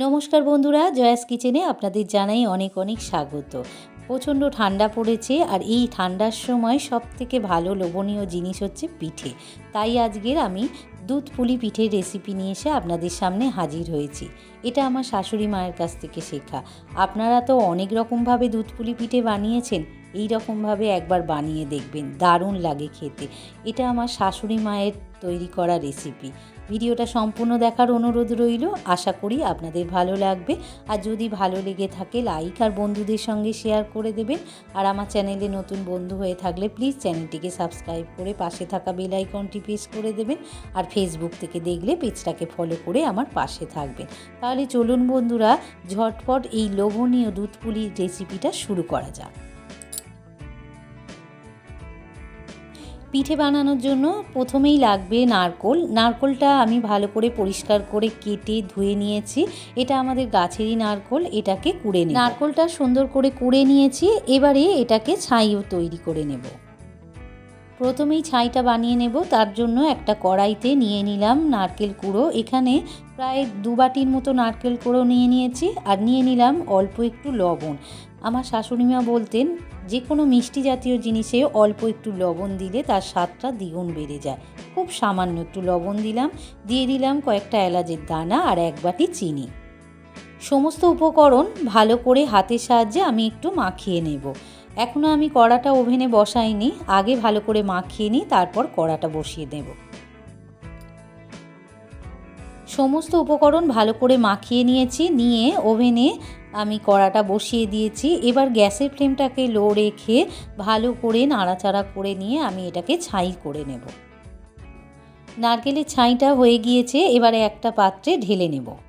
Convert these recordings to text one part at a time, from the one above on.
নমস্কার বন্ধুরা, জয়াস কিচেনে আপনাদের জানাই অনেক অনেক স্বাগত। প্রচণ্ড ঠান্ডা পড়েছে আর এই ঠান্ডার সময় সব থেকে ভালো লোভনীয় জিনিস হচ্ছে পিঠে। তাই আজকের আমি দুধ পুলি পিঠের রেসিপি নিয়ে এসে আপনাদের সামনে হাজির হয়েছি। এটা আমার শাশুড়ি মায়ের কাছ থেকে শেখা। আপনারা তো অনেক রকমভাবে দুধ পুলি পিঠে বানিয়েছেন। এই রকমভাবে একবার বানিয়ে দেখবেন, দারুণ লাগে খেতে। এটা আমার শাশুড়ি মায়ের তৈরি করা রেসিপি ভিডিওটা সম্পূর্ণ দেখার অনুরোধ রইল, আশা করি আপনাদের ভালো লাগবে। আর যদি ভালো লেগে থাকে লাইক আর বন্ধুদের সঙ্গে শেয়ার করে দেবেন। আর আমার চ্যানেলে নতুন বন্ধু হয়ে থাকলে প্লিজ চ্যানেলটিকে সাবস্ক্রাইব করে পাশে থাকা বেল আইকনটি প্রেস করে দেবেন। আর ফেসবুক থেকে দেখলে পেজটাকে ফলো করে আমার পাশে থাকবেন। তাহলে চলুন বন্ধুরা, ঝটপট এই লোভনীয় দুধ পুলির রেসিপিটা শুরু করা যাক। পিঠে বানানোর জন্য প্রথমেই লাগবে নারকোল। নারকোলটা আমি ভালো করে পরিষ্কার করে কেটে ধুয়ে নিয়েছি। এটা আমাদের গাছেরই নারকোল, এটাকে কুড়ে নিই নারকোলটা সুন্দর করে কুড়ে নিয়েছি, এবারে এটাকে ছাইও তৈরি করে নেব। প্রথমেই ছাইটা বানিয়ে নেব, তার জন্য একটা কড়াইতে নিয়ে নিলাম নারকেল কুড়ো। এখানে প্রায় দু বাটির মতো নারকেল কুড়ো নিয়ে নিয়েছি, আর নিয়ে নিলাম অল্প একটু লবণ। আমার শাশুড়িমা বলতেন যে কোনো মিষ্টি জাতীয় জিনিসে অল্প একটু লবণ দিলে তার স্বাদটা দ্বিগুণ বেড়ে যায়। খুব সামান্য একটু লবণ দিলাম, দিয়ে দিলাম কয়েকটা এলাচের দানা আর এক বাটি চিনি। সমস্ত উপকরণ ভালো করে হাতের সাহায্যে আমি একটু মাখিয়ে নেব। এখনও আমি কড়াটা ওভেনে বসাইনি, আগে ভালো করে মাখিয়ে নিই তারপর কড়াটা বসিয়ে দেব সমস্ত উপকরণ ভালো করে মাখিয়ে নিয়েছি, নিয়ে ওভেনে আমি কড়াটা বসিয়ে দিয়েছি। এবার গ্যাসের ফ্লেমটাকে লো রেখে ভালো করে নাড়াচাড়া করে নিয়ে আমি এটাকে ছাই করে নেব। নারকেলের ছাইটা হয়ে গিয়েছে, এবারে একটা পাত্রে ঢেলে নেব।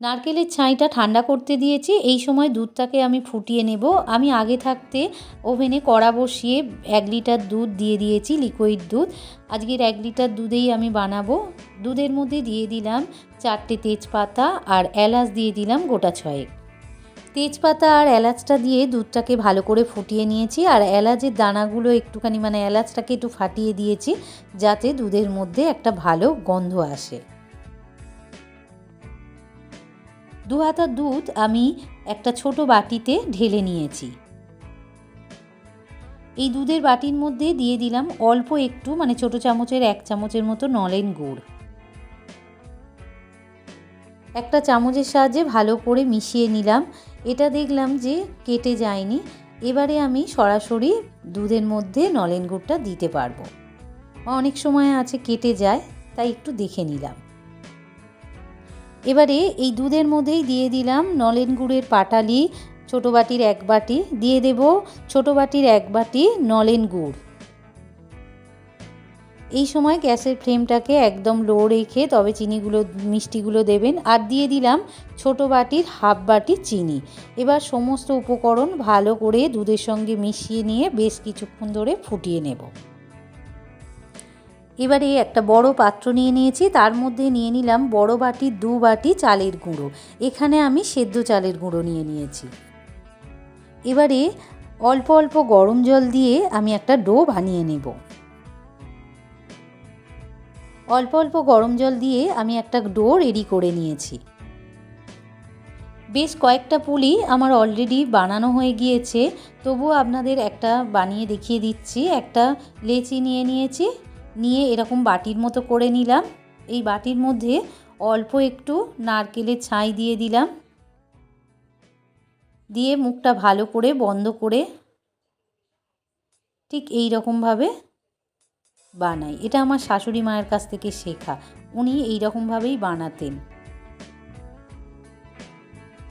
নারকেলের ছাইটা ঠান্ডা করতে দিয়েছি। এই সময় দুধটাকে আমি ফুটিয়ে নেব। আমি আগে থাকতে ওভেনে কড়া বসিয়ে এক লিটার দুধ দিয়ে দিয়েছি, লিকুইড দুধ। আজকের এক লিটার দুধেই আমি বানাবো। দুধের মধ্যে দিয়ে দিলাম চারটে তেজপাতা আর এলাচ দিয়ে দিলাম গোটা ছয়েক। তেজপাতা আর এলাচটা দিয়ে দুধটাকে ভালো করে ফুটিয়ে নিয়েছি আর এলাচের দানাগুলো একটুখানি মানে এলাচটাকে একটু ফাটিয়ে দিয়েছি যাতে দুধের মধ্যে একটা ভালো গন্ধ আসে। দু হাতা দুধ আমি একটা ছোট বাটিতে ঢেলে নিয়েছি। এই দুধের বাটির মধ্যে দিয়ে দিলাম অল্প একটু মানে ছোট চামচের, এক চামচের মতো নলেন গুড়। একটা চামচের সাহায্যে ভালো করে মিশিয়ে নিলাম। এটা দেখলাম যে কেটে যায়নি। এবারে আমি সরাসরি দুধের মধ্যে নলেন গুড়টা দিতে পারব। অনেক সময় আছে কেটে যায়, তাই একটু দেখে নিলাম। এবারে এই দুধের মধ্যেই দিয়ে দিলাম নলেন গুড়ের পাটালি, ছোটো বাটির এক বাটি, দিয়ে দেব ছোটো বাটির এক বাটি নলেন গুড়। এই সময় গ্যাসের ফ্লেমটাকে একদম লো রেখে তবে চিনিগুলো, মিষ্টিগুলো দেবেন আর দিয়ে দিলাম ছোট বাটির হাফ বাটি চিনি। এবার সমস্ত উপকরণ ভালো করে দুধের সঙ্গে মিশিয়ে নিয়ে বেশ কিছুক্ষণ ধরে ফুটিয়ে নেব। এবারে একটা বড় পাত্র নিয়ে নিয়েছি, তার মধ্যে নিয়ে নিলাম বড় বাটি, দু বাটি চালের গুঁড়ো। এখানে আমি সেদ্ধ চালের গুঁড়ো নিয়ে নিয়েছি। এবারে অল্প অল্প গরম জল দিয়ে আমি একটা ডো বানিয়ে নেব। অল্প অল্প গরম জল দিয়ে আমি একটা ডো রেডি করে নিয়েছি। বেশ কয়েকটা পুলি আমার অলরেডি বানানো হয়ে গিয়েছে, তবুও আপনাদের একটা বানিয়ে দেখিয়ে দিচ্ছি। একটা লেচি নিয়ে নিয়েছি নিয়ে এরকম বাটির মতো করে নিলাম। এই বাটির মধ্যে অল্প একটু নারকেলের ছাই দিয়ে দিলাম। দিয়ে মুখটা ভালো করে বন্ধ করে ঠিক এই রকমভাবে বানাই। এটা আমার শাশুড়ি মায়ের কাছ থেকে শেখা। উনি এই রকমভাবেই বানাতেন।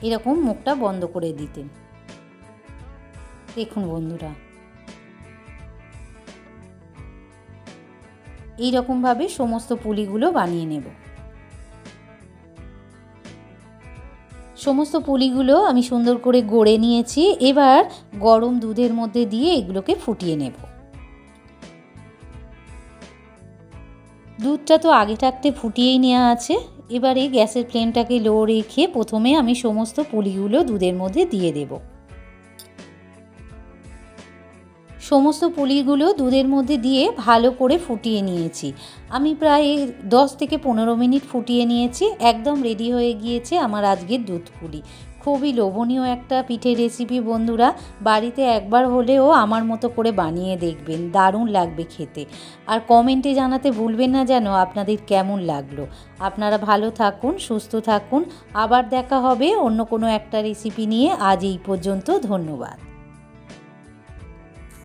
এরকম মুখটা বন্ধ করে দিতেন। দেখুন বন্ধুরা এই রকমভাবে সমস্ত পুলিগুলো বানিয়ে নেব। সমস্ত পুলিগুলো আমি সুন্দর করে গড়ে নিয়েছি, এবার গরম দুধের মধ্যে দিয়ে এগুলোকে ফুটিয়ে নেব। দুধটা তো আগে থাকতে ফুটিয়েই নেওয়া আছে, এবারে গ্যাসের ফ্লেমটাকে লো রেখে প্রথমে আমি সমস্ত পুলিগুলো দুধের মধ্যে দিয়ে দেব। সমস্ত পুলিগুলো দুধের মধ্যে দিয়ে ভালো করে ফুটিয়ে নিয়েছি। আমি প্রায় দশ থেকে পনেরো মিনিট ফুটিয়ে নিয়েছি। একদম রেডি হয়ে গিয়েছে আমার আজকের দুধ পুলি। খুবই লোভনীয় একটা পিঠের রেসিপি বন্ধুরা। বাড়িতে একবার হলেও আমার মতো করে বানিয়ে দেখবেন। দারুণ লাগবে খেতে। আর কমেন্টে জানাতে ভুলবেন না যেন আপনাদের কেমন লাগল। আপনারা ভালো থাকুন, সুস্থ থাকুন। আবার দেখা হবে অন্য কোনো একটা রেসিপি নিয়ে। আজ এই পর্যন্ত ধন্যবাদ।